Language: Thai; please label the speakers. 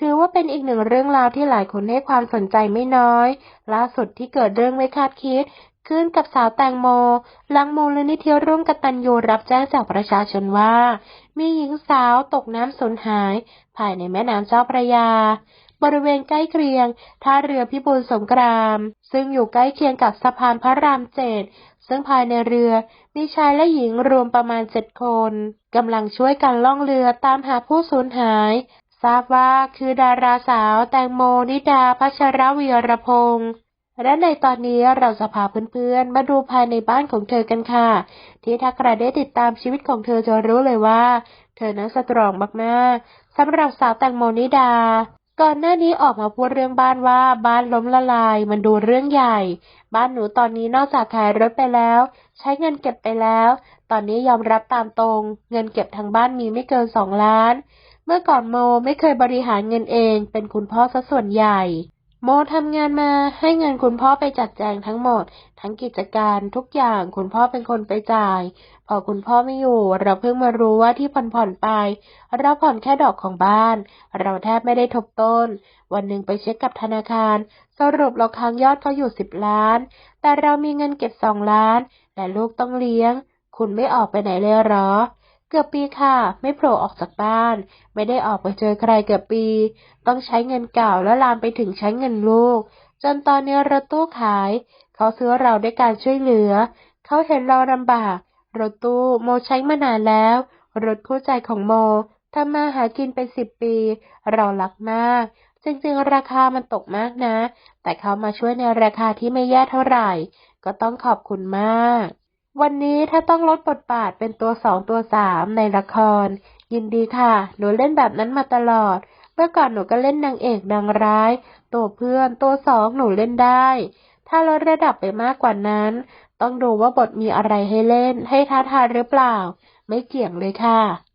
Speaker 1: ถือว่าเป็นอีกหนึ่งเรื่องราวที่หลายคนให้ความสนใจไม่น้อย ล่าสุดที่เกิดเรื่องไม่คาดคิด ขึ้นกับสาวแตงโม หลังมูลนิธิร่วมกตัญญูรับแจ้งจากประชาชนว่า มีหญิงสาวตกน้ำสูญหาย ภายในแม่น้ำเจ้าพระยา บริเวณใกล้เคียง ท่าเรือพิบูลสงคราม ซึ่งอยู่ใกล้เคียงกับสะพานพระรามเจ็ดซึ่งภายในเรือมีชายและหญิงรวมประมาณเจ็ดคนกำลังช่วยกันล่องเรือตามหาผู้สูญหาย ทราบว่าคือดาราสาวแตงโมนิดาพัชรวีรพงษ์และในตอนนี้เราจะพาเพื่อนๆ มาดูภายในบ้านของเธอกันค่ะ ที่ถ้าใครได้ติดตามชีวิตของเธอจะรู้เลยว่า เธอนั้นสตรองมากๆสำหรับสาวแตงโมนิดา ก่อนหน้านี้ออกมาพูดเรื่องบ้านว่าบ้านล้มละลายมันดูเรื่องใหญ่ บ้านหนูตอนนี้นอกจากขายรถไปแล้ว ใช้เงินเก็บไปแล้ว ตอนนี้ยอมรับตามตรง เงินเก็บทางบ้านมีไม่เกินสองล้าน เมื่อก่อนโมไม่เคยบริหารเงินเอง เป็นคุณพ่อซะส่วนใหญ่ โมทำงานมาให้เงินคุณพ่อไปจัดแจงทั้งหมด ทั้งกิจการทุกอย่างคุณพ่อเป็นคนไปจ่าย พอคุณพ่อไม่อยู่ เราเพิ่งมารู้ว่าที่ผ่อนผ่อนไป เราผ่อนแค่ดอกของบ้าน เราแทบไม่ได้ทบต้น วันหนึ่งไปเช็คกับธนาคาร สรุปเราค้างยอดเขาอยู่สิบล้าน แต่เรามีเงินเก็บสองล้าน และลูกต้องเลี้ยง คุณไม่ออกไปไหนเลยเหรอ เกือบปีค่ะ ไม่โผล่ออกจากบ้าน ไม่ได้ออกไปเจอใครเกือบปี ต้องใช้เงินเก่าแล้วลามไปถึงใช้เงินลูก จนตอนนี้รถตู้ขาย เขาซื้อเราด้วยการช่วยเหลือ เขาเห็นเราลำบาก รถตู้โมใช้มานานแล้ว รถคู่ใจของโมทำมาหากินเป็นสิบปี เรารักมาก จริงๆ ราคามันตกมากนะ แต่เขามาช่วยในราคาที่ไม่แย่เท่าไหร่ ก็ต้องขอบคุณมาก วันนี้ถ้าต้องลดบทบาทเป็นตัวสองตัวสามในละคร ยินดีค่ะ หนูเล่นแบบนั้นมาตลอด เมื่อก่อนหนูก็เล่นนางเอกนางร้าย ตัวเพื่อนตัวสองหนูเล่นได้ ถ้าลดระดับไปมากกว่านั้น ต้องดูว่าบทมีอะไรให้เล่นให้ท้าทายหรือเปล่า ไม่เกี่ยงเลยค่ะ